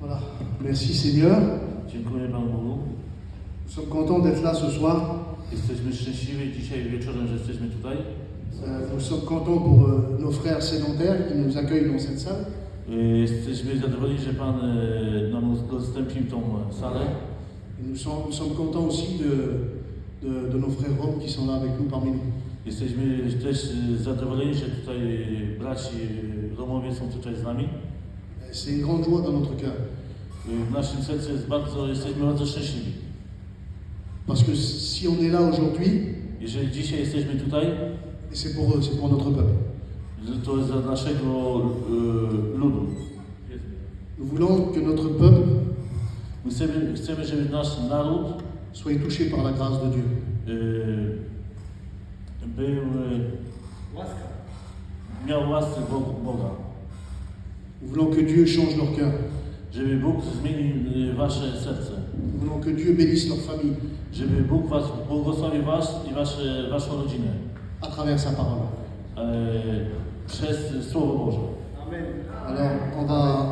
Voilà. Merci Seigneur. Dziękuję Panu Bogu. Nous sommes contents d'être là ce soir. Jesteśmy szczęśliwi dzisiaj wieczorem, że jesteśmy tutaj. Euh, Nous sommes contents pour euh, nos frères sédentaires qui nous accueillent dans cette salle. Jesteśmy zadowoleni, że Pan nam udostępnił tą e, salę. Et nous, sommes, nous sommes contents aussi de, de, de nos frères roms qui sont là avec nous parmi nous. Jesteśmy też zadowoleni, że tutaj braci Romowie są tutaj z nami. Et C'est une grande joie dans notre cœur. Y, W naszym sercu jest bardzo, jesteśmy bardzo szczęśliwi. Parce que si on est là aujourd'hui, Jeżeli dzisiaj jesteśmy tutaj, et c'est pour eux, c'est pour notre peuple. to jest dla naszego y, ludu. Nous voulons que notre peuple My chcemy, chcemy, żeby nasz naród soit touché par la grâce de Dieu. y, był, y, miał łaskę Bogu, Boga. Nous voulons que Dieu change leur cœur. Żeby Bóg zmienił y, wasze serce. Nous voulons que Dieu bénisse leur famille Żeby Bóg was błogosławił was i wasze, waszą rodzinę. à travers sa parole. E, przez Słowo Boże. Alors, on va,